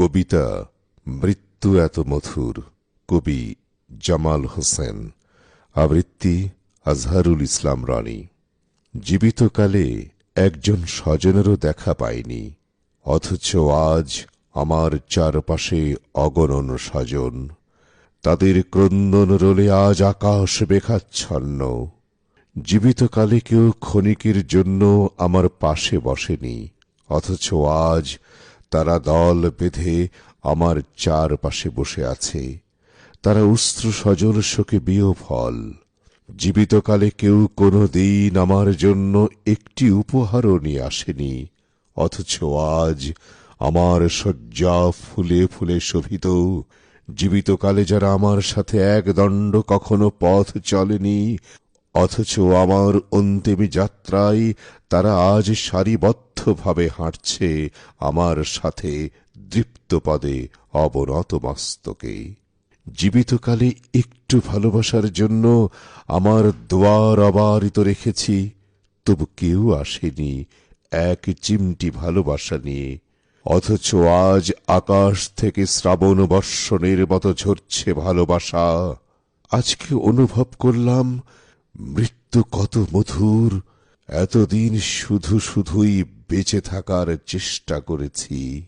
কবিতা মৃত্যু এত মধুর, কবি জামাল হোসেন। আবৃত্তি আজহারুল ইসলাম রানী। জীবিতকালে একজন স্বজনেরও দেখা পাইনি, অথচ আজ আমার চারপাশে অগণন স্বজন। তাদের ক্রন্দন রোলে আজ আকাশ বেখাচ্ছন্ন জীবিতকালে কেউ ক্ষণিকের জন্য আমার পাশে বসেনি, অথচ আজ তারা দল বেঁধে আমার চারপাশে বসে আছে। তারা উস্ত্র সজল শোকে বিয়োফল। জীবিতকালে কেউ কোনো দিন আমার জন্য একটি উপহারও নিয়ে আসেনি। অথচ আজ আমার শয্যা ফুলে ফুলে শোভিত। জীবিতকালে যারা আমার সাথে এক দণ্ড কখনো পথ চলেনি অথচ আমার অন্তিম যাত্রায় তারা আজ সারিবদ্ধভাবে হাঁটছে আমার সাথে দৃপ্ত পদে অবনত মস্তকে। জীবিতকালে একটু ভালোবাসার জন্য আমার দুয়ার অবারিত রেখেছি, তবু কেউ আসেনি এক চিমটি ভালোবাসা নিয়ে। অথচ আজ আকাশ থেকে শ্রাবণ বর্ষণের মতো ঝরছে ভালোবাসা। আজকে অনুভব করলাম মৃত্যু কত মধুর। এতদিন শুধু শুধুই বেঁচে থাকার চেষ্টা করেছি।